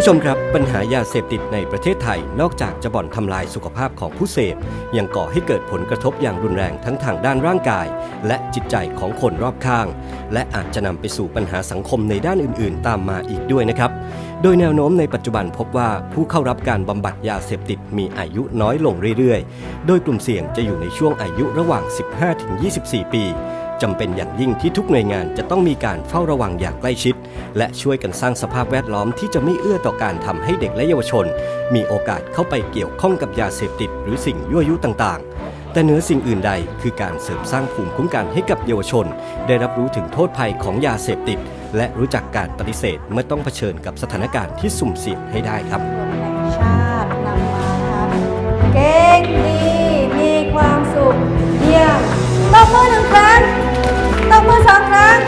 ผู้ชมครับ ปัญหายาเสพติดในประเทศไทยนอกจากจะบ่อนทำลายสุขภาพของผู้เสพ ยังก่อให้เกิดผลกระทบอย่างรุนแรงทั้งทางด้านร่างกาย และจิตใจของคนรอบข้าง และอาจจะนำไปสู่ปัญหาสังคมในด้านอื่น ๆ ตามมาอีกด้วยนะครับ โดยแนวโน้มในปัจจุบันพบว่าผู้เข้ารับการบำบัดยาเสพติดมีอายุน้อยลงเรื่อยๆ โดยกลุ่มเสี่ยงจะอยู่ในช่วงอายุระหว่าง 15-24 ปีจำเป็นอย่างยิ่งที่ทุกหน่วยงานจะต้องมีการเฝ้าระวังอย่างใกล้ชิด และช่วยกันสร้างสภาพแวดล้อมที่จะไม่เอื้อต่อการทำให้เด็กและเยาวชน มีโอกาสเข้าไปเกี่ยวข้องกับยาเสพติดหรือสิ่งยั่วยุต่างๆ แต่เหนือสิ่งอื่นใดคือการเสริมสร้างภูมิคุ้มกันให้กับเยาวชน ได้รับรู้ถึงโทษภัยของยาเสพติด และรู้จักการปฏิเสธเมื่อต้องเผชิญกับสถานการณ์ที่สุ่มเสี่ยงให้ได้ครับรวมแห่งชาตินำมานะคะเก่งดีมีความสุขเยี่ยมตบมือหนึ่งครั้งตบมือสองครั้ง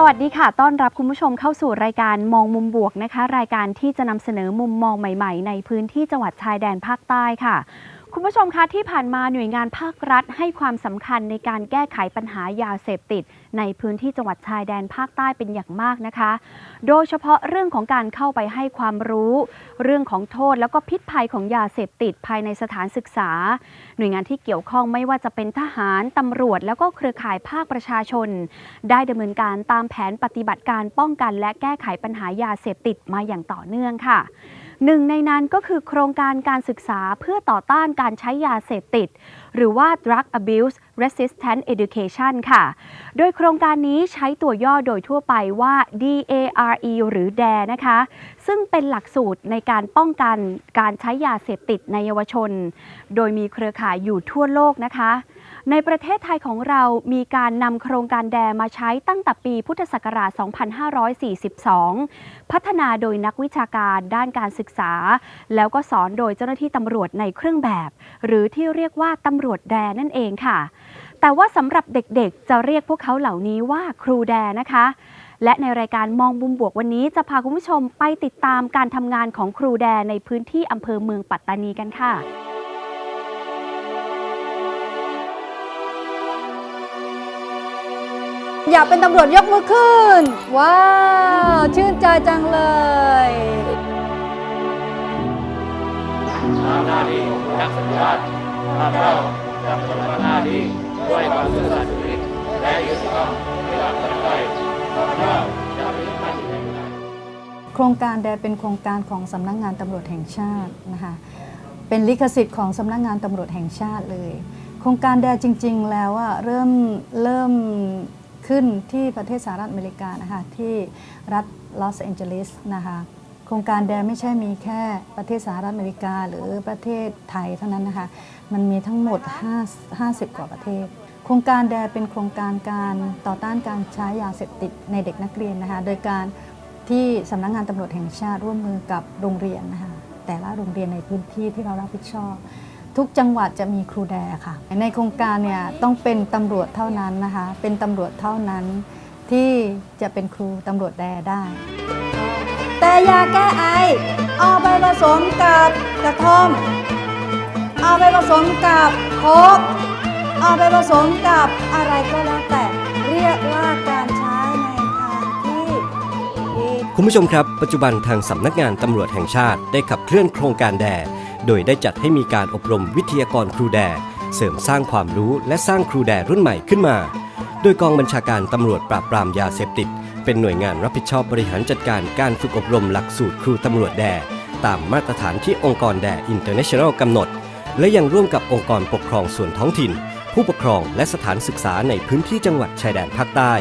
สวัสดีค่ะ ต้อนรับคุณผู้ชมเข้าสู่รายการมองมุมบวกนะคะ รายการที่จะนำเสนอมุมมองใหม่ ๆ ในพื้นที่จังหวัดชายแดนภาคใต้ค่ะ คุณผู้ชมคะที่ผ่านมาหน่วยงานภาครัฐให้ความสำคัญในการแก้ไขปัญหายาเสพติด ในพื้นที่จังหวัดชายแดนภาคใต้เป็นอย่างมากนะคะ โดยเฉพาะเรื่องของการเข้าไปให้ความรู้ เรื่องของโทษแล้วก็พิษภัยของยาเสพติดภายในสถานศึกษา หน่วยงานที่เกี่ยวข้องไม่ว่าจะเป็นทหารตำรวจ แล้วก็เครือข่ายภาคประชาชน ได้ดำเนินการตามแผนปฏิบัติการป้องกัน และแก้ไขปัญหายาเสพติดมาอย่างต่อเนื่องค่ะ หนึ่งในนั้นก็คือโครงการการศึกษาเพื่อต่อต้านการใช้ยาเสพติด หรือว่า Drug Abuse Resistant Education ค่ะ โดยโครงการนี้ใช้ตัวย่อโดยทั่วไปว่า DARE หรือ DARE นะคะ ซึ่งเป็นหลักสูตรในการป้องกันการใช้ยาเสพติดในเยาวชน โดยมีเครือข่ายอยู่ทั่วโลกนะคะ ในประเทศไทยของเรามีการนำโครงการแดมาใช้ตั้งแต่ปีพุทธศักราช 2542 พัฒนาโดยนักวิชาการด้านการศึกษา แล้วก็สอนโดยเจ้าหน้าที่ตำรวจในเครื่องแบบ หรือที่เรียกว่าตำรวจแดนั่นเองค่ะ แต่ว่าสำหรับเด็กๆ จะเรียกพวกเขาเหล่านี้ว่าครูแดนะคะ และในรายการมองมุมบวกวันนี้ จะพาคุณผู้ชมไปติดตามการทำงานของครูแดในพื้นที่อำเภอเมืองปัตตานีกันค่ะ อยากเป็นตำรวจยกมือขึ้น ว้าว ชื่นใจจังเลยทำหน้าที่รักษาชาติข้าพเจ้าจะปฏิบัติหน้าที่ด้วยความซื่อสัตย์สุจริตและยุติธรรมไม่หลับไม่ไหลข้าพเจ้าจะปฏิบัติหน้าที่ในเวลาโครงการแดเป็นโครงการของสำนักงานตำรวจแห่งชาตินะคะเป็นลิขสิทธิ์ของสำนักงานตำรวจแห่งชาติเลย โครงการแดจริง ๆ แล้วอะเริ่มเริ่ม ขึ้นที่ประเทศสหรัฐอเมริกานะคะที่รัฐลอสแองเจลิสนะคะโครงการแดไม่ใช่มีแค่ประเทศสหรัฐอเมริกา หรือประเทศไทยเท่านั้นนะคะมันมีทั้งหมด 5 50 กว่าประเทศ โครงการแดเป็นโครงการการต่อต้านการใช้ยาเสพติดในเด็กนักเรียนนะคะโดยการที่สำนักงงานตำรวจแห่งชาติร่วมมือกับโรงเรียนนะคะแต่ละโรงเรียนในพื้นที่ที่เรารับผิดชอบ ทุกจังหวัดจะมีครูแดค่ะ ในโครงการเนี่ยต้องเป็นตำรวจเท่านั้นนะคะ เป็นตำรวจเท่านั้นที่จะเป็นครูตำรวจแดได้ แต่ยาแก้ไอ เอาไปผสมกับกระท่อม เอาไปผสมกับโคกเอาไปผสมกับอะไรก็แล้วแต่เรียกว่าการใช้ในทางที่ผิดคุณผู้ชมครับ ปัจจุบันทางสำนักงานตำรวจแห่งชาติได้ขับเคลื่อนโครงการแด โดยได้จัดให้มีการอบรมวิทยากรครูแด เสริมสร้างความรู้และสร้างครูแดรุ่นใหม่ขึ้นมา โดยกองบัญชาการตำรวจปราบปรามยาเสพติด เป็นหน่วยงานรับผิดชอบบริหารจัดการการฝึกอบรมหลักสูตรครูตำรวจแด ตามมาตรฐานที่องค์กรแดอินเตอร์เนชั่นแนลกำหนด และยังร่วมกับองค์กรปกครองส่วนท้องถิ่น ผู้ปกครองและสถานศึกษาในพื้นที่จังหวัดชายแดนภาคใต้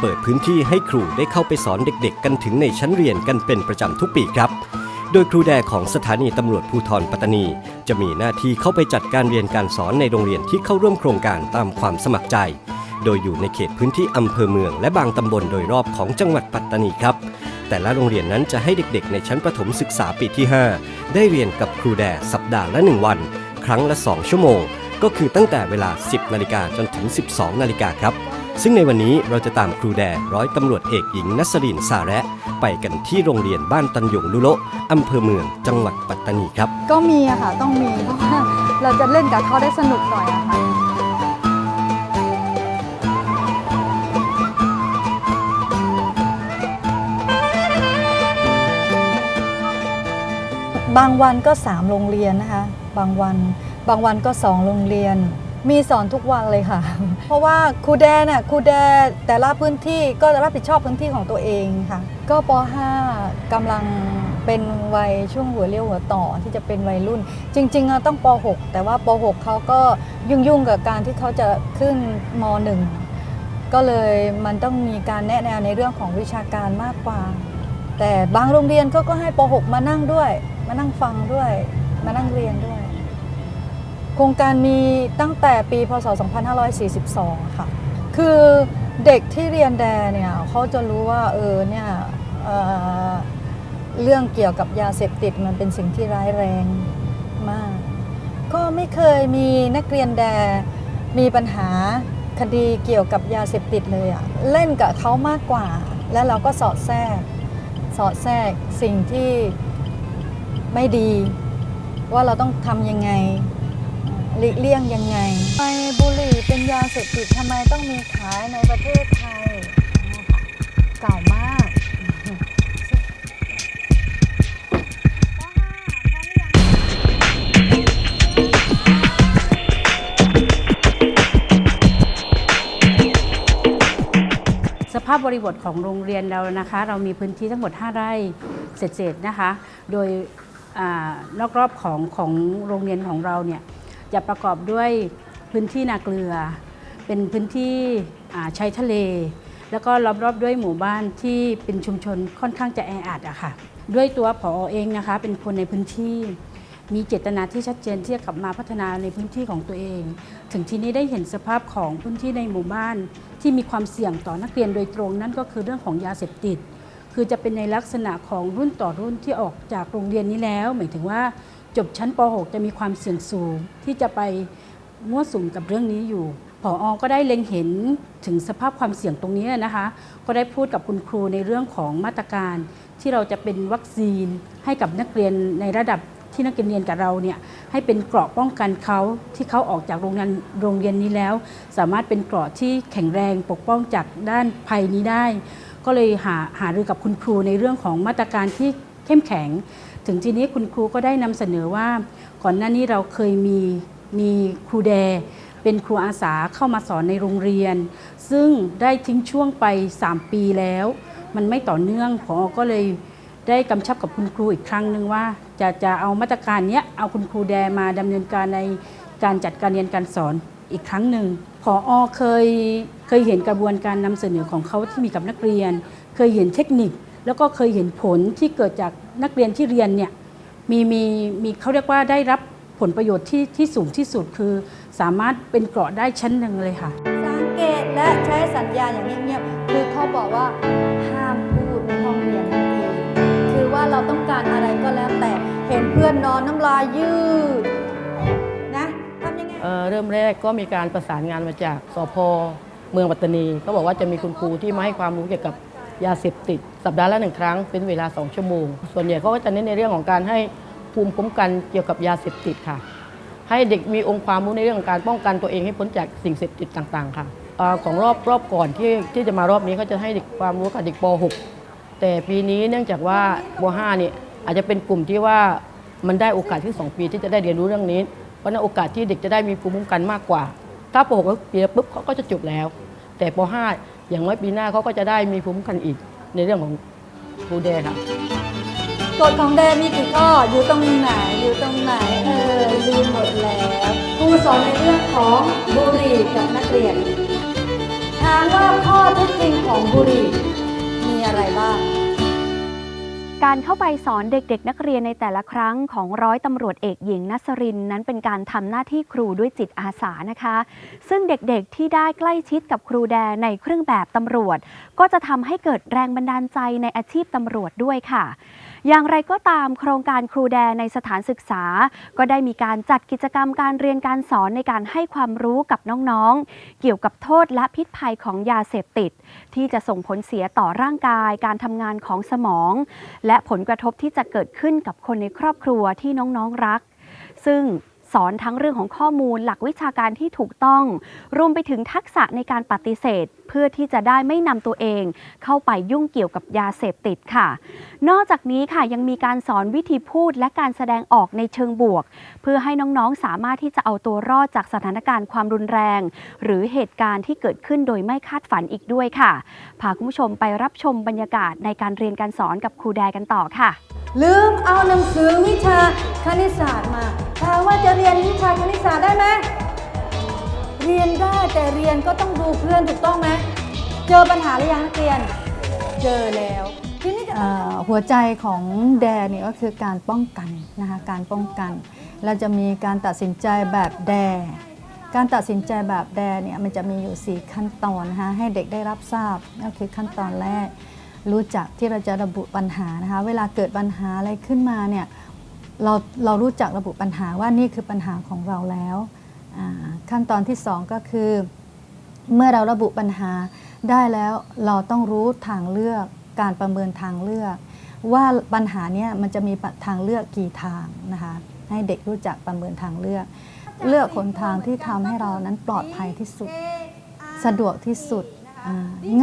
เปิดพื้นที่ให้ครูได้เข้าไปสอนเด็กๆ กันถึงในชั้นเรียนกันเป็นประจำทุกปีครับ โดยครูแดของสถานีตำรวจภูธรปัตตานี จะมีหน้าที่เข้าไปจัดการเรียนการสอนในโรงเรียนที่เข้าร่วมโครงการตามความสมัครใจ โดยอยู่ในเขตพื้นที่อำเภอเมืองและบางตำบลโดยรอบของจังหวัดปัตตานีครับ แต่ละโรงเรียนนั้นจะให้เด็กๆ ในชั้นประถมศึกษาปีที่ 5 ได้เรียนกับครูแดสัปดาห์ละ 1 วัน ครั้งละ 2 ชั่วโมง ก็คือตั้งแต่เวลา 10 นาฬิกาจนถึง 12 นาฬิกาครับ ซึ่งในวันนี้เราจะตามครูแดร้อยตำรวจเอกหญิงนัสรินสาระ ไปกันที่โรงเรียนบ้านตันยงลุโลอำเภอเมืองจังหวัดปัตตานีครับ ก็มีอะค่ะต้องมีเพราะว่าเราจะเล่นกับเขาได้สนุกหน่อยนะค่ะบางวันก็ 3 โรงเรียนนะคะ บางวัน บางวันก็ 2 โรงเรียน มีสอนทุกวันเลยค่ะ เพราะว่าครูแดน่ะครูแดแต่ละพื้นที่ก็รับผิดชอบพื้นที่ของตัวเองค่ะ ก็ป .5 กำลังเป็นวัยช่วงหัวเรียวหัวต่อที่จะเป็นวัยรุ่น จริงๆต้องป .6 แต่ว่าป .6 เขาก็ยุ่งๆกับการที่เขาจะขึ้นม .1 ก็เลยมันต้องมีการแนะแนวในเรื่องของวิชาการมากกว่า แต่บางโรงเรียนก็ก็ให้ป .6 มานั่งด้วย มานั่งฟังด้วย มานั่งเรียนด้วย ครงการมีตั้งแต่ปีพศ 2542 ค่ะ คือเด็กที่เรียนแดเนี่ยเขาจะรู้ว่าเออเนี่ยเเรื่องเกี่ยวกับยาเสพติดมันเป็นสิ่งที่ร้ายแรงมาก ก็ไม่เคยมีนักเรียนแดมีปัญหาคดีเกี่ยวกับยาเสพติดเลยอะเล่นกับเขามากกว่า แล้วเราก็สอดแทรก สอดแทรกสิ่งที่ไม่ดี ว่าเราต้องทำยังไง หลีกเลี่ยงยังไงทำไมบุหรี่เป็นยาเสพติดทำไมต้องมีขายในประเทศไทยเก่ามากสภาพบริบทของโรงเรียนเรานะคะ เรามีพื้นที่ทั้งหมด 5 ไร่เศษๆนะคะ โดยอนอกรอบของของโรงเรียนของเราเนี่ย จะประกอบด้วยพื้นที่นาเกลือ เป็นพื้นที่อ่าชายทะเล แล้วก็รอบๆด้วยหมู่บ้านที่เป็นชุมชนค่อนข้างจะแออัดอะค่ะด้วยตัวผอเองนะคะเป็นคนในพื้นที่ มีเจตนาที่ชัดเจนที่จะกลับมาพัฒนาในพื้นที่ของตัวเอง ถึงทีนี้ได้เห็นสภาพของพื้นที่ในหมู่บ้าน ที่มีความเสี่ยงต่อนักเรียนโดยตรงนั่นก็คือเรื่องของยาเสพติด คือจะเป็นในลักษณะของรุ่นต่อรุ่นที่ออกจากโรงเรียนนี้แล้ว หมายถึงว่า จบชั้นป .6 จะมีความเสี่ยงสูง ที่จะไปมั่วสุมกับเรื่องนี้อยู่ผออก็ได้เล็งเห็นถึงสภาพความเสี่ยงตรงนี้นะคะ ก็ได้พูดกับคุณครูในเรื่องของมาตรการ ที่เราจะเป็นวัคซีนให้กับนักเรียนในระดับที่นักเรียนเรียนกับเราเนี่ยให้เป็นเกราะป้องกันเขาที่เขาออกจากโรงเรียนโรงเรียนนี้แล้ว สามารถเป็นเกราะที่แข็งแรงปกป้องจากด้านภัยนี้ได้ ก็เลยหาหารือกับคุณครูในเรื่องของมาตรการที่เข้มแข็ง ถึงทีนี้คุณครูก็ได้นำเสนอว่า ก่อนหน้านี้เราเคยมีมีครูแด เป็นครูอาสาเข้ามาสอนในโรงเรียน ซึ่งได้ทิ้งช่วงไป 3 ปีแล้ว มันไม่ต่อเนื่องพอก็เลยได้กำชับกับคุณครูอีกครั้งหนึ่งว่า จะจะเอามาตรการนี้เอาคุณครูแดมาดำเนินการในการจัดการเรียนการสอนอีกครั้งหนึ่งพออเคยเคยเห็นกระบวนการนำเสนอของเขาที่มีกับนักเรียน เคยเห็นเทคนิค แล้วก็เคยเห็นผลที่เกิดจากนักเรียนที่เรียนเนี่ยมีมีมีเขาเรียกว่าได้รับผลประโยชน์ที่ที่สูงที่สุดคือ สามารถเป็นเกราะได้ชั้นหนึ่งเลยค่ะ สังเกตและใช้สัญญาณอย่างเงียบๆคือเขาบอกว่าห้ามพูดในห้องเรียนนั่นเองคือว่าเราต้องการอะไรก็แล้วแต่เห็นเพื่อนนอนน้ำลายยืดนะทำยังไงเอ่อเริ่มแรกก็มีการประสานงานมาจากสพเมืองปัตตานีเขาบอกว่าจะมีคุณครูที่มาให้ความรู้เกี่ยวกับ ยาเสพติด สัปดาห์ละหนึ่งครั้งเป็นเวลา 2 ชั่วโมง ส่วนใหญ่เขาก็จะเน้นในเรื่องของการให้ภูมิคุ้มกันเกี่ยวกับยาเสพติดค่ะ ให้เด็กมีองค์ความรู้ในเรื่องของการป้องกันตัวเองให้พ้นจากสิ่งเสพติดต่างๆ ค่ะของรอบรอบก่อนที่ที่จะมารอบนี้เขาจะให้เด็กความรู้กับเด็กป .6 แต่ปีนี้เนื่องจากว่าป .5 เนี่ยอาจจะเป็นกลุ่มที่ว่ามันได้โอกาสที่ 2 ปีที่จะได้เรียนรู้เรื่องนี้เพราะนั้นโอกาสที่เด็กจะได้มีภูมิคุ้มกันมากกว่า ถ้าป .6 ปีล้วปุ๊บเขาก็จะจบแล้ว แต่ป .5 อย่างน้อยปีหน้าเขาก็จะได้มีภูมิคุ้มกันอีกในเรื่องของครูแดค่ะกฎของแดนมีกี่ข้ออยู่ตรงไหนอยู่ตรงไหนเออลืมหมดแล้วครูสอนในเรื่องของบุหรี่กับนักเรียนถามว่าข้อเท็จจริงของบุหรี่มีอะไรบ้าง การเข้าไปสอนเด็กๆ นักเรียนในแต่ละครั้งของร้อยตำรวจเอกหญิงนัสรินนั้นเป็นการทำหน้าที่ครูด้วยจิตอาสานะคะ ซึ่งเด็กๆที่ได้ใกล้ชิดกับครูแดในเครื่องแบบตำรวจ ก็จะทำให้เกิดแรงบันดาลใจในอาชีพตำรวจด้วยค่ะ อย่างไรก็ตามโครงการครูแดในสถานศึกษา ก็ได้มีการจัดกิจกรรมการเรียนการสอนในการให้ความรู้กับน้องๆ เกี่ยวกับโทษและพิษภัยของยาเสพติด ที่จะส่งผลเสียต่อร่างกาย การทำงานของสมอง และผลกระทบที่จะเกิดขึ้นกับคนในครอบครัวที่น้องๆรัก ซึ่ง สอนทั้งเรื่องของข้อมูลหลักวิชาการที่ถูกต้อง รวมไปถึงทักษะในการปฏิเสธ เพื่อที่จะได้ไม่นำตัวเอง เข้าไปยุ่งเกี่ยวกับยาเสพติดค่ะ นอกจากนี้ค่ะยังมีการสอนวิธีพูดและการแสดงออกในเชิงบวก เพื่อให้น้องๆสามารถที่จะเอาตัวรอดจากสถานการณ์ความรุนแรง หรือเหตุการณ์ที่เกิดขึ้นโดยไม่คาดฝันอีกด้วยค่ะพาคุณผู้ชมไปรับชมบรรยากาศในการเรียนการสอนกับครูแดกันต่อค่ะ ลืมเอาหนังสือวิชาคณิตศาสตร์มาถามว่าจะเรียนวิชาคณิตศาสตร์ได้ไหมเรียนได้แต่เรียนก็ต้องดูเพื่อนถูกต้องไหมเจอปัญหาหรือยังนักเรียน เจอแล้วทีนี้หัวใจของแดเนี่ยก็คือการป้องกันนะคะการป้องกัน เราจะมีการตัดสินใจแบบแดการตัดสินใจแบบแดเนี่ยมันจะมีอยู่ 4 ขั้นตอนนะคะให้เด็กได้รับทราบก็คือขั้นตอนแรก รู้จักที่เราจะระบุปัญหานะคะ เวลาเกิดปัญหาอะไรขึ้นมาเนี่ยเราเรารู้จักระบุปัญหาว่านี่คือปัญหาของเราแล้วขั้นตอนที่ 2 ก็คือ เมื่อเราระบุปัญหาได้แล้วเราต้องรู้ทางเลือกการประเมินทางเลือก ว่าปัญหาเนี้ยมันจะมีทางเลือกกี่ทางนะคะให้เด็กรู้จักประเมินทางเลือก เลือกคนทางที่ทำให้เรานั้นปลอดภัยที่สุด สะดวกที่สุด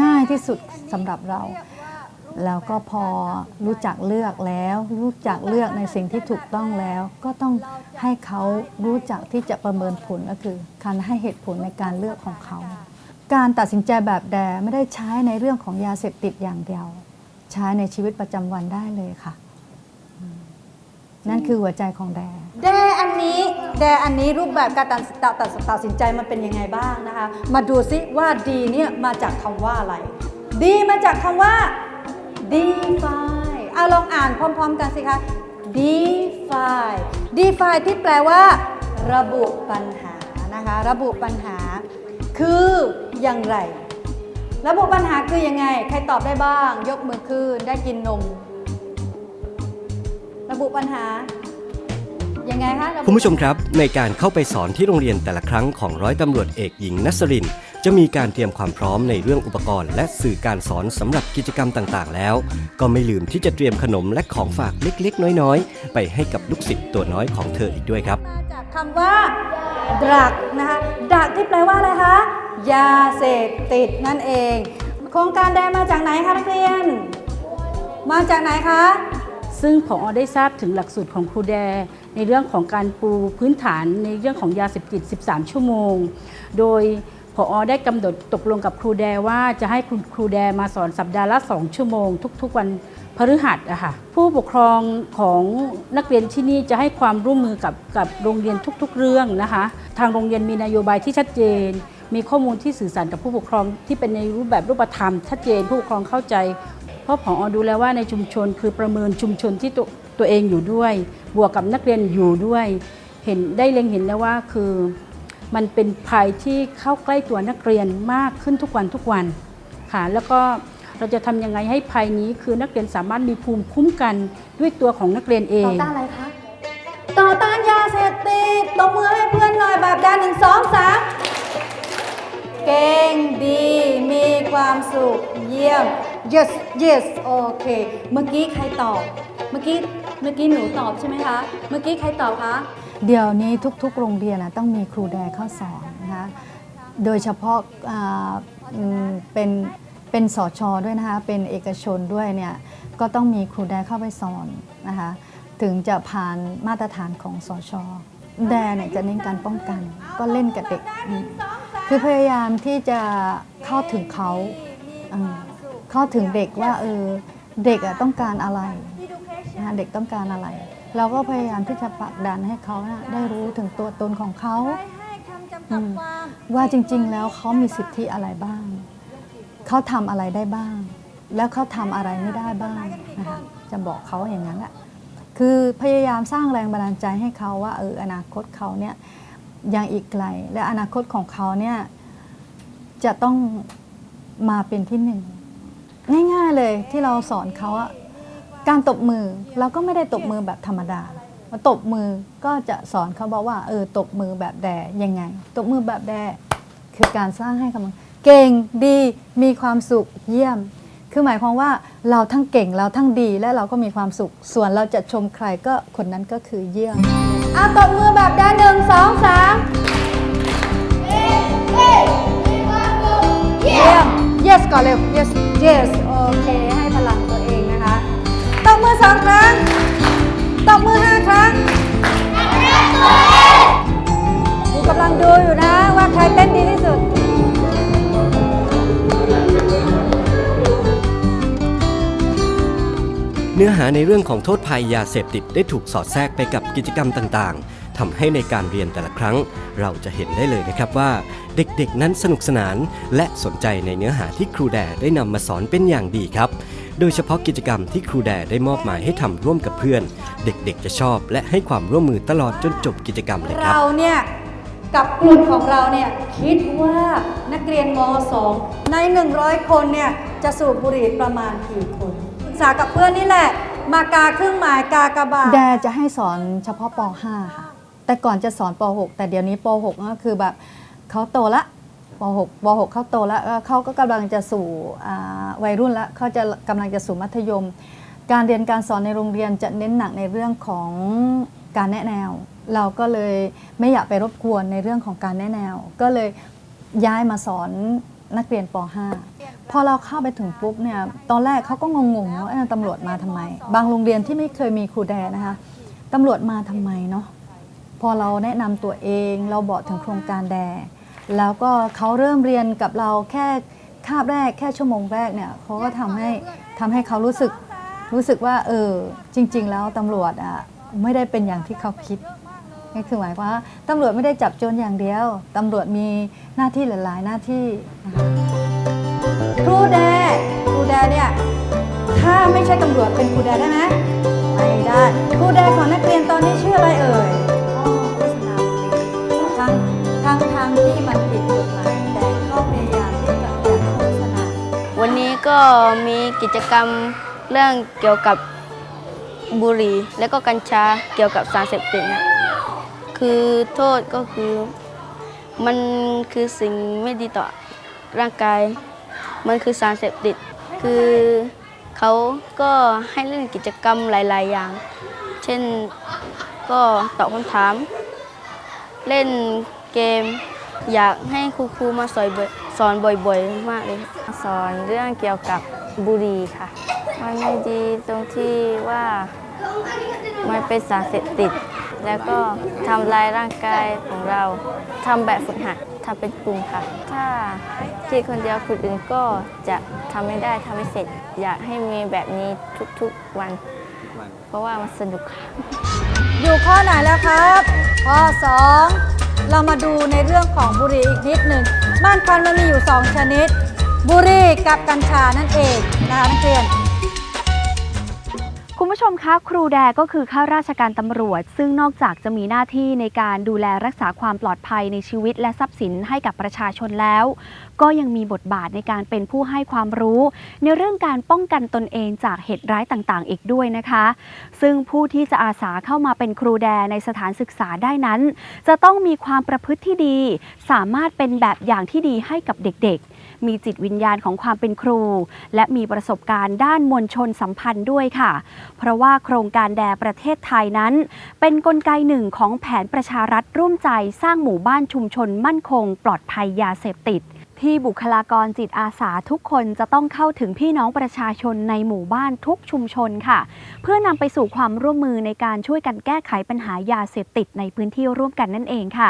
ง่ายที่สุดสำหรับเรา แล้วก็พอรู้จักเลือกแล้ว รู้จักเลือกในสิ่งที่ถูกต้องแล้ว ก็ต้องให้เขารู้จักที่จะประเมินผลก็คือ การให้เหตุผลในการเลือกของเขา การตัดสินใจแบบแดไม่ได้ใช้ในเรื่องของยาเสพติดอย่างเดียว ใช้ในชีวิตประจำวันได้เลยค่ะ นั่นคือหัวใจของแดแดอันนี้แดอันนี้รูปแบบการตัดตัดตัดตัดสินใจมันเป็นยังไงบ้างนะคะ มาดูซิว่าดีเนี่ยมาจากคำว่าอะไร ดีมาจากคำว่า define เอาลองอ่านพร้อม ๆ กันสิคะ define define ที่แปลว่า ระบุปัญหานะคะ ระบุปัญหา คืออย่างไร ระบุปัญหาคือยังไง ใครตอบได้บ้าง ยกมือขึ้นได้กินนม ระบุปัญหายังไงคะคุณผู้ชมครับในการเข้าไปสอนที่โรงเรียนแต่ละครั้งของร้อยตำรวจเอกหญิงนัสริน จะมีการเตรียมความพร้อมในเรื่องอุปกรณ์ และสื่อการสอนสำหรับกิจกรรมต่างๆ แล้ว ก็ไม่ลืมที่จะเตรียมขนมและของฝากเล็กๆ น้อยๆ ไปให้กับลูกศิษย์ตัวน้อยของเธออีกด้วยครับ มาจากคำว่า drug นะคะดักที่แปลว่าอะไรคะ ยาเสพติดนั่นเอง โครงการแดนมาจากไหนคะนักเรียน มาจากไหนคะ ซึ่งผอได้ทราบถึงหลักสูตรของครูแด ในเรื่องของการปูพื้นฐานในเรื่องของยาเสพติด 13 ชั่วโมง โดย ผอได้กำหนดตกลงกับครูแดว่าจะให้คุณครูแดมาสอนสัปดาห์ละ 2 ชั่วโมง ทุกๆวันพฤหัสอะค่ะผู้ปกครองของนักเรียนที่นี่จะให้ความร่วมมือกับกับโรงเรียนทุกๆ เรื่องนะคะ ทางโรงเรียนมีนโยบายที่ชัดเจน มีข้อมูลที่สื่อสารกับผู้ปกครองที่เป็นในรูปแบบรูปธรรมชัดเจนผู้ปกครองเข้าใจ เพราะผอดูแล้วว่าในชุมชนคือประเมินชุมชนที่ตัวตัวเองอยู่ด้วย บวกกับนักเรียนอยู่ด้วย เห็นได้เล็งเห็นแล้วว่าคือ มันเป็นภัยที่เข้าใกล้ตัวนักเรียนมากขึ้นทุกวันทุกวันค่ะแล้วก็เราจะทำยังไงให้ภัยนี้คือนักเรียนสามารถมีภูมิคุ้มกันด้วยตัวของนักเรียนเอง ต่อต้านอะไรคะ ต่อต้านยาเสพติดตบมือให้เพื่อนหน่อยแบบแดนหนึ่งสองสามเก่งดี มีความสุข เยี่ยม yes yes โอเค เมื่อกี้ใครตอบ เมื่อกี้ เมื่อกี้หนูตอบใช่ไหมคะ เมื่อกี้ใครตอบคะ เดี๋ยวนี้ทุกๆ โรงเรียนนะต้องมีครูแดเข้าสอนนะคะโดยเฉพาะเป็นเป็นสอชอด้วยนะคะเป็นเอกชนด้วยเนี่ยก็ต้องมีครูแดเข้าไปสอนนะคะถึงจะผ่านมาตรฐานของสอชอแดเนี่ยจะเน้นการป้องกัน ก็เล่นกับเด็ก คือพยายามที่จะเข้าถึงเขาเข้าถึงเด็กว่าเออเด็กอะต้องการอะไรนะะเด็กต้องการอะไร เราก็พยายามที่จะผลักดันให้เขานะได้รู้ถึงตัวตนของเขาอืมว่าจริง ๆ แล้วเขามีสิทธิอะไรบ้าง เขาทำอะไรได้บ้าง แล้วเขาทำอะไรไม่ได้บ้างนะคะจะบอกเขาอย่างนั้นแหละคือพยายามสร้างแรงบันดาลใจให้เขาว่าเอออนาคตเขาเนี่ยยังอีกไกล และอนาคตของเขาเนี่ยจะต้องมาเป็นที่หนึ่งง่ายๆเลยที่เราสอนเขาอะ การตบมือเราก็ไม่ได้ตบมือแบบธรรมดามาตบมือก็จะสอนเขาบอกว่าเออตบมือแบบแดยังไง ตบมือแบบแดคือการสร้างให้กำลังเก่งดีมีความสุขเยี่ยม คือหมายความว่าเราทั้งเก่งเราทั้งดีและเราก็มีความสุข ส่วนเราจะชมใครก็คนนั้นก็คือเยี่ยมเอาตบมือแบบได้หนึ่งสองสามเยี่ยม yes ก่อนเร็ว yes yes โอเคให้ องครั้ง ตบมือห้าครั้งครูกำลังดูอยู่นะว่าใครเต้นดีที่สุด เนื้อหาในเรื่องของโทษภัยยาเสพติดได้ถูกสอดแทรกไปกับกิจกรรมต่างๆทำให้ในการเรียนแต่ละครั้ง เราจะเห็นได้เลยนะครับว่า เด็กๆนั้นสนุกสนาน และสนใจในเนื้อหาที่ครูแดได้นำมาสอนเป็นอย่างดีครับ โดยเฉพาะกิจกรรมที่ครูแดได้มอบหมายให้ทำร่วมกับเพื่อน เด็กๆจะชอบและให้ความร่วมมือตลอดจนจบกิจกรรมเลยครับ เราเนี่ยกับกลุ่มของเราเนี่ยคิดว่านักเรียนม .2 ใน 100 คนเนี่ยจะสูบบุหรี่ประมาณกี่คนปรึกษากับเพื่อนนี่แหละ มากาเครื่องหมายกากบาทแดจะให้สอนเฉพาะป .5 ค่ะ แต่ก่อนจะสอนป .6 แต่เดี๋ยวนี้ป .6 ก็คือแบบเขาโตละ ป .6 ป .6 เขาโตแล้วเขาก็กำลังจะสู่วัยรุ่นแล้วเขาจะกำลังจะสู่มัธยม การเรียนการสอนในโรงเรียนจะเน้นหนักในเรื่องของการแนะแนว เราก็เลยไม่อยากไปรบกวนในเรื่องของการแนะแนว ก็เลยย้ายมาสอนนักเรียนป .5 พอเราเข้าไปถึงปุ๊บเนี่ยตอนแรกเขาก็งงๆว่าตำรวจมาทำไม บางโรงเรียนที่ไม่เคยมีครูแดนะคะตำรวจมาทำไมเนาะพอเราแนะนำตัวเองเราบอกถึงโครงการแด แล้วก็เขาเริ่มเรียนกับเราแค่คาบแรกแค่ชั่วโมงแรกเนี่ยเขาก็ทำให้ทำให้เขารู้สึกรู้สึกว่าเออจริง ๆ แล้วตำรวจอะไม่ได้เป็นอย่างที่เขาคิดนี่คือหมายความว่าตำรวจไม่ได้จับโจรอย่างเดียวตำรวจมีหน้าที่หลายๆหน้าที่คะครูแดครูแดเนี่ยถ้าไม่ใช่ตำรวจเป็นครูแดได้ไหมไม่ได้ครูแดของนักเรียนตอนนี้ชื่ออะไรเอ่ย ก็มีกิจกรรมเรื่องเกี่ยวกับบุหรี่ และก็กัญชาเกี่ยวกับสารเสพติดนะคือโทษก็คือมันคือสิ่งไม่ดีต่อร่างกาย มันคือสารเสพติด คือเขาก็ให้เล่นกิจกรรมหลาย ๆ อย่าง เช่นก็ตอบคำถาม เล่นเกม อยากให้ครูครูๆมาสอนบ่อ สอนบ่อยๆมากเลยสอนเรื่องเกี่ยวกับบุหรี่ค่ะ มันไม่ดีตรงที่ว่ามันเป็นสารเสพติด แล้วก็ทำลายร่างกายของเราทำแบบฝึกหัดทำเป็นกลุ่มค่ะ ถ้าคิดคนเดียวคนอื่นก็จะทำไม่ได้ทำไม่เสร็จ อยากให้มีแบบนี้ทุกๆวัน เพราะว่ามันสนุกค่ะ อยู่ข้อไหนแล้วครับ ข้อ 2 เรามาดูในเรื่องของบุหรี่อีกนิดหนึ่งบ้านควันมันมีอยู่ 2 ชนิด บุหรี่กับกัญชานั่นเองนะคะนักเรียน คุณผู้ชมคะครูแดก็คือข้าราชการตำรวจ ซึ่งนอกจากจะมีหน้าที่ในการดูแลรักษาความปลอดภัยในชีวิตและทรัพย์สินให้กับประชาชนแล้ว ก็ยังมีบทบาทในการเป็นผู้ให้ความรู้ ในเรื่องการป้องกันตนเองจากเหตุร้ายต่างๆ อีกด้วยนะคะ ซึ่งผู้ที่จะอาสาเข้ามาเป็นครูแดในสถานศึกษาได้นั้น จะต้องมีความประพฤติที่ดี สามารถเป็นแบบอย่างที่ดีให้กับเด็กๆ มีจิตวิญญาณของความเป็นครู และมีประสบการณ์ด้านมวลชนสัมพันธ์ด้วยค่ะ เพราะว่าโครงการแดประเทศไทยนั้น เป็นนกลไกหนึ่งของแผนประชารัฐร่วมใจสร้างหมู่บ้านชุมชนมั่นคง ปลอดภัยยาเสพติดที่บุคลากรจิตอาสาทุกคนจะต้องเข้าถึงพี่น้องประชาชนในหมู่บ้านทุกชุมชนค่ะ เพื่อนำไปสู่ความร่วมมือในการช่วยกันแก้ไขปัญหายาเสพติดในพื้นที่ร่วมกันนั่นเองค่ะ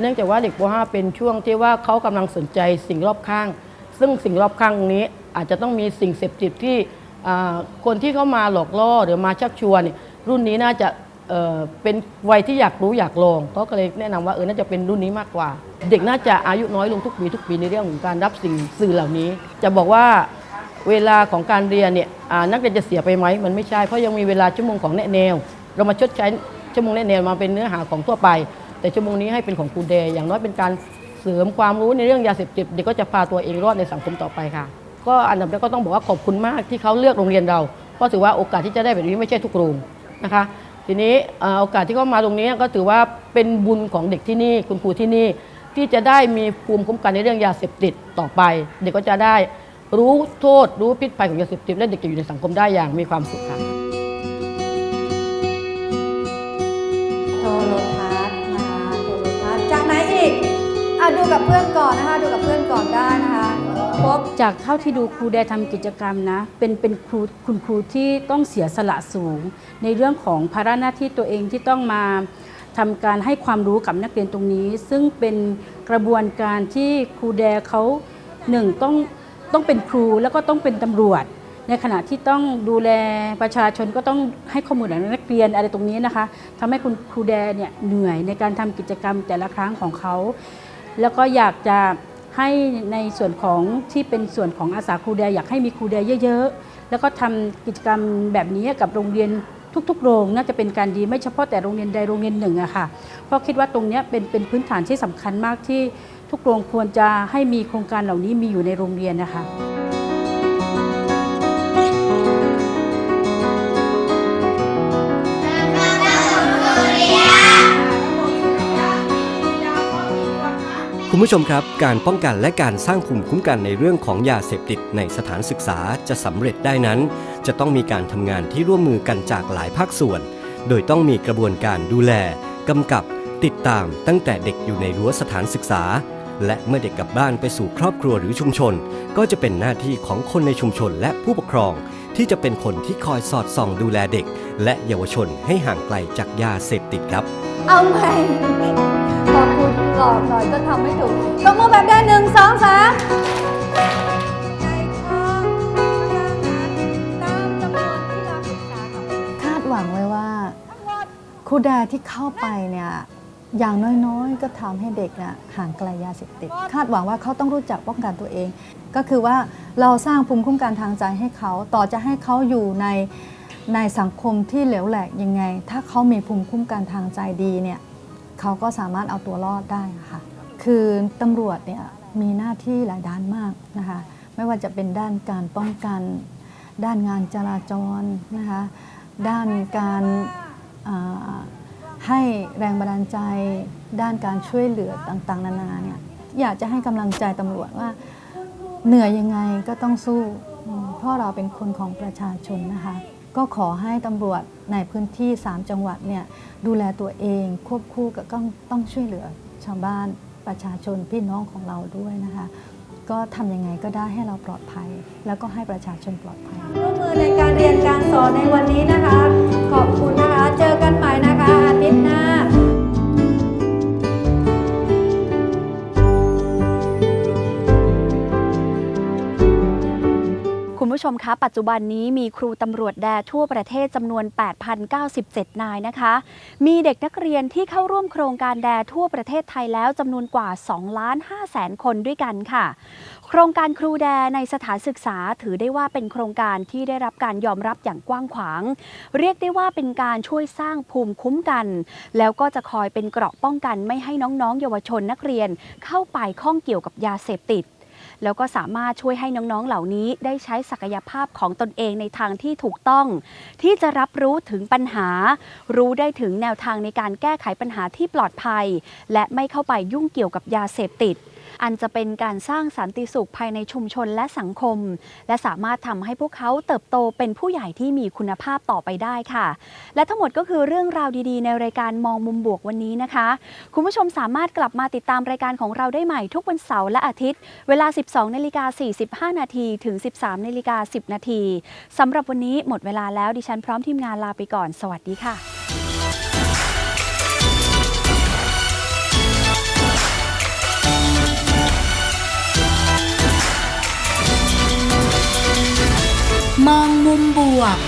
เนื่องจากว่าเด็กป .5 เป็นช่วงที่ว่าเขากำลังสนใจสิ่งรอบข้าง ซึ่งสิ่งรอบข้างนี้อาจจะต้องมีสิ่งเสพติดที่คนที่เข้ามาหลอกล่อหรือมาชักชวนเนี่ยรุ่นนี้น่าจะเเป็นวัยที่อยากรู้อยากลองเขาก็เลยแนะนำว่าเออน่าจะเป็นรุ่นนี้มากกว่า เด็กน่าจะอายุน้อยลงทุกปีทุกปีในเรื่องของการรับสิ่งสื่อเหล่านี้ จะบอกว่าเวลาของการเรียนเนี่ยนักเรียนจะเสียไปไหมมันไม่ใช่เพราะยังมีเวลาชั่วโมงของแนแนว เรามาชดใช้ชั่วโมงแนแนวมาเป็นเนื้อหาของทั่วไป แต่ชั่วโมงนี้ให้เป็นของครูเดย์อย่างน้อยเป็นการเสริมความรู้ในเรื่องยาเสพติดเด็กก็จะพาตัวเองรอดในสังคมต่อไปค่ะ ก็อันดับแรกก็ต้องบอกว่าขอบคุณมากที่เขาเลือกโรงเรียนเราเพราะถือว่าโอกาสที่จะได้แบบนี้ไม่ใช่ทุกโรงนะคะ ทีนี้โอกาสที่เขามาตรงนี้ก็ถือว่าเป็นบุญของเด็กที่นี่คุณครูที่นี่ที่จะได้มีภูมิคุ้มกันในเรื่องยาเสพติดต่อไป เด็กก็จะได้รู้โทษรู้พิษภัยของยาเสพติดและเด็กจะอยู่ในสังคมได้อย่างมีความสุขค่ะะดูกับเพื่อนก่อนนะคะ ดูกับเพื่อนก่อนได้นะคะครบจากเท่าที่ดูครูแดทำกิจกรรมนะเป็นเป็นครูคุณครูที่ต้องเสียสละสูง ในเรื่องของภาระหน้าที่ตัวเองที่ต้องมาทำการให้ความรู้กับนักเรียนตรงนี้ ซึ่งเป็นกระบวนการที่ครูแดเขาหนึ่งต้องต้องเป็นครูแล้วก็ต้องเป็นตำรวจ ในขณะที่ต้องดูแลประชาชนก็ต้องให้ข้อมูลกับนักเรียนอะไรตรงนี้นะคะทำให้คุณครูแดเนี่ยเหนื่อยในการทำกิจกรรมแต่ละครั้งของเขา แล้วก็อยากจะให้ในส่วนของที่เป็นส่วนของอาสาครูแดอยากให้มีครูแดเยอะ ๆ แล้วก็ทำกิจกรรมแบบนี้กับโรงเรียนทุกๆ โรงน่าจะเป็นการดีไม่เฉพาะแต่โรงเรียนใดโรงเรียนหนึ่งอะค่ะ เพราะคิดว่าตรงนี้เป็นเป็นพื้นฐานที่สำคัญมากที่ทุกโรงควรจะให้มีโครงการเหล่านี้มีอยู่ในโรงเรียนนะคะ คุณผู้ชมครับ การป้องกันและการสร้างภูมิคุ้มกันในเรื่องของยาเสพติดในสถานศึกษาจะสำเร็จได้นั้น จะต้องมีการทำงานที่ร่วมมือกันจากหลายภาคส่วน โดยต้องมีกระบวนการดูแลกำกับติดตามตั้งแต่เด็กอยู่ในรั้วสถานศึกษา และเมื่อเด็กกลับบ้านไปสู่ครอบครัวหรือชุมชน ก็จะเป็นหน้าที่ของคนในชุมชนและผู้ปกครอง ที่จะเป็นคนที่คอยสอดส่องดูแลเด็ก และเยาวชนให้ห่างไกลจากยาเสพติดครับ เอาให ม่อคุณหลอกหน่อยก็ทำไม่ถูกตบมือแบบได้หนึ่งสองสามคาดหวังไว้ว่าครูแดที่เข้าไปเนี่ยอย่างน้อยๆ ก็ทำให้เด็กน่ะห่างไกลยาเสพติด คาดหวังว่าเขาต้องรู้จักป้องกันตัวเอง ก็คือว่าเราสร้างภูมิคุ้มกันทางใจให้เขา ต่อจะให้เขาอยู่ในในสังคมที่เหลวแหลกยังไง ถ้าเขามีภูมิคุ้มกันทางใจดีเนี่ย เขาก็สามารถเอาตัวรอดได้ค่ะ คือตำรวจเนี่ยมีหน้าที่หลายด้านมากนะคะ ไม่ว่าจะเป็นด้านการป้องกัน ด้านงานจราจรนะคะ ด้านการให้แรงบันดาลใจ ด้านการช่วยเหลือต่างๆ นานาเนี่ยอยากจะให้กำลังใจตำรวจว่าเหนื่อยยังไงก็ต้องสู้ เพราะเราเป็นคนของประชาชนนะคะ ก็ขอให้ตำรวจ ในพื้นที่ 3 จังหวัดเนี่ยดูแลตัวเองควบคู่กับต้องต้องช่วยเหลือชาวบ้านประชาชนพี่น้องของเราด้วยนะคะ ก็ทำยังไงก็ได้ให้เราปลอดภัย แล้วก็ให้ประชาชนปลอดภัยร่วมมือในการเรียนการสอนในวันนี้นะ ชมคะปัจจุบันนี้มีครูตำรวจแดทั่วประเทศจำนวน 8,097 นายนะคะ มีเด็กนักเรียนที่เข้าร่วมโครงการแดทั่วประเทศไทยแล้วจำนวนกว่า 2 ล้าน5แสนคนด้วยกันค่ะ โครงการครูแดในสถานศึกษาถือได้ว่าเป็นโครงการที่ได้รับการยอมรับอย่างกว้างขวาง เรียกได้ว่าเป็นการช่วยสร้างภูมิคุ้มกัน แล้วก็จะคอยเป็นเกราะป้องกันไม่ให้น้องๆ เยาวชนนักเรียน เข้าไปข้องเกี่ยวกับยาเสพติด แล้วก็สามารถช่วยให้น้องๆเหล่านี้ได้ใช้ศักยภาพของตนเองในทางที่ถูกต้อง ที่จะรับรู้ถึงปัญหา รู้ได้ถึงแนวทางในการแก้ไขปัญหาที่ปลอดภัย และไม่เข้าไปยุ่งเกี่ยวกับยาเสพติดอันจะเป็นการสร้างสันติสุขภายในชุมชนและสังคม และสามารถทำให้พวกเขาเติบโตเป็นผู้ใหญ่ที่มีคุณภาพต่อไปได้ค่ะ และทั้งหมดก็คือเรื่องราวดีๆ ในรายการมองมุมบวกวันนี้นะคะ คุณผู้ชมสามารถกลับมาติดตามรายการของเราได้ใหม่ทุกวันเสาร์และอาทิตย์ เวลา12นาฬิกา45 นาทีถึง 13นาฬิกา10 นาทีสำหรับวันนี้หมดเวลาแล้วดิฉันพร้อมทีมงานลาไปก่อน สวัสดีค่ะมองมุมบวก